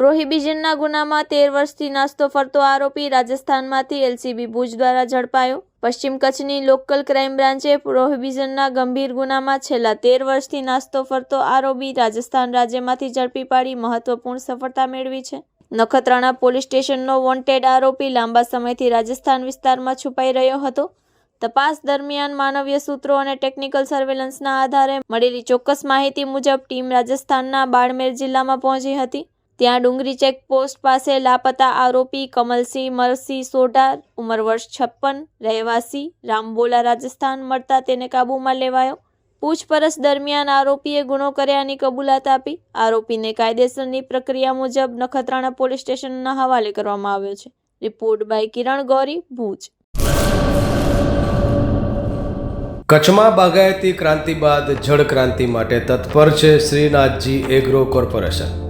પ્રોહિબિશનના ગુનામાં તેર વર્ષથી નાસ્તો ફરતો આરોપી રાજસ્થાનમાંથી એલસીબી ભુજ દ્વારા ઝડપાયો. પશ્ચિમ કચ્છની લોકલ ક્રાઇમ બ્રાન્ચે પ્રોહિબિશનના ગંભીર ગુનામાં છેલ્લા તેર વર્ષથી નાસ્તો ફરતો આરોપી રાજસ્થાન રાજ્યમાંથી ઝડપી પાડી મહત્વપૂર્ણ સફળતા મેળવી છે. નખત્રાણા પોલીસ સ્ટેશનનો વોન્ટેડ આરોપી લાંબા સમયથી રાજસ્થાન વિસ્તારમાં છુપાઈ રહ્યો હતો. તપાસ દરમિયાન માનવીય સૂત્રો અને ટેકનિકલ સર્વેલન્સના આધારે મળેલી ચોક્કસ માહિતી મુજબ ટીમ રાજસ્થાનના બાડમેર જિલ્લામાં પહોંચી હતી. ત્યાં ડુંગરી ચેકપોસ્ટ પાસે લાપતા આરોપી કમલસિંહ મરસિંહ સોઢા, ઉંમર વર્ષ છપ્પન, રહેવાસી, રામબોલા, રાજસ્થાન મળતા તેને કાબૂમાં લેવાયો. પૂછપરછ દરમિયાન આરોપીએ ગુનો કર્યાની કબૂલાત આપી. આરોપીને કાયદેસરની પ્રક્રિયા મુજબ નખત્રાણા પોલીસ સ્ટેશનના હવાલે કરવામાં આવ્યો છે. Report by Kiran Gauri, Bhuj. કચ્છમાં બાગાયતી ક્રાંતિ બાદ જળ ક્રાંતિ માટે તત્પર છે શ્રીનાથજી એગ્રો કોર્પોરેશન.